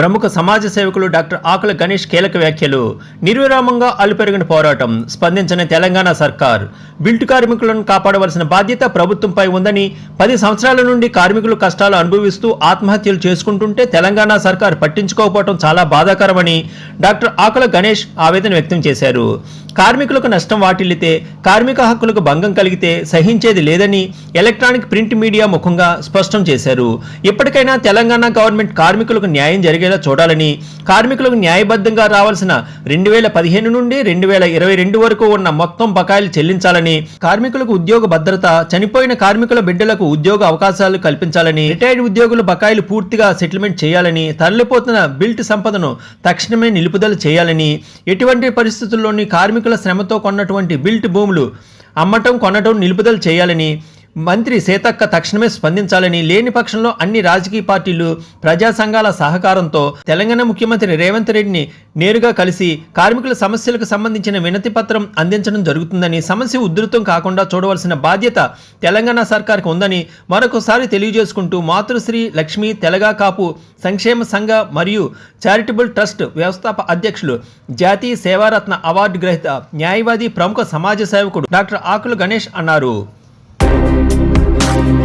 ప్రముఖ సమాజ సేవకులు డాక్టర్ ఆకుల గణేష్ కీలక వ్యాఖ్యలు. నిర్విరామంగా అలుపెరిగిన పోరాటం. స్పందించిన తెలంగాణ సర్కార్. బిల్టు కార్మికులను కాపాడవలసిన బాధ్యత ప్రభుత్వంపై ఉందని పది సంవత్సరాల నుండి కార్మికులు కష్టాలు అనుభవిస్తూ ఆత్మహత్యలు చేసుకుంటుంటే తెలంగాణ సర్కార్ పట్టించుకోకపోవడం చాలా బాధాకరమని డాక్టర్ ఆకుల గణేష్ ఆవేదన వ్యక్తం చేశారు. కార్మికులకు నష్టం వాటిల్లితే కార్మిక హక్కులకు భంగం కలిగితే సహించేది లేదని ఎలక్ట్రానిక్ ప్రింట్ మీడియా ముఖంగా స్పష్టం చేశారు. ఇప్పటికైనా తెలంగాణ గవర్నమెంట్ కార్మికులకు న్యాయం జరిగేలా చూడాలని కార్మికులకు న్యాయబద్ధంగా రావాల్సిన రెండు వేల పదిహేను నుండి రెండు వేల ఇరవై రెండు వరకు ఉన్న మొత్తం బకాయిలు చెల్లించాలని కార్మికులకు ఉద్యోగ భద్రత చనిపోయిన కార్మికుల బిడ్డలకు ఉద్యోగ అవకాశాలు కల్పించాలని రిటైర్డ్ ఉద్యోగుల బకాయిలు పూర్తిగా సెటిల్మెంట్ చేయాలని తరలిపోతున్న బిల్ట్ సంపదను తక్షణమే నిలుపుదల చేయాలని ఎటువంటి పరిస్థితుల్లోని కార్మికుల శ్రమతో కొన్నటువంటి బిల్ట్ భూములు అమ్మటం కొనటం నిలుపుదల చేయాలని మంత్రి సీతక్క తక్షణమే స్పందించాలని లేని పక్షంలో అన్ని రాజకీయ పార్టీలు ప్రజా సంఘాల సహకారంతో తెలంగాణ ముఖ్యమంత్రి రేవంత్ రెడ్డిని నేరుగా కలిసి కార్మికుల సమస్యలకు సంబంధించిన వినతి పత్రం అందించడం జరుగుతుందని సమస్య ఉధృతం కాకుండా చూడవలసిన బాధ్యత తెలంగాణ సర్కార్కి ఉందని మరొకసారి తెలియజేసుకుంటూ మాతృశ్రీ లక్ష్మీ తెలగా కాపు సంక్షేమ సంఘ మరియు చారిటబుల్ ట్రస్ట్ వ్యవస్థాపక అధ్యక్షులు జాతీయ సేవారత్న అవార్డు గ్రహీత న్యాయవాది ప్రముఖ సమాజ సేవకుడు డాక్టర్ ఆకుల గణేష్ అన్నారు. Thank you.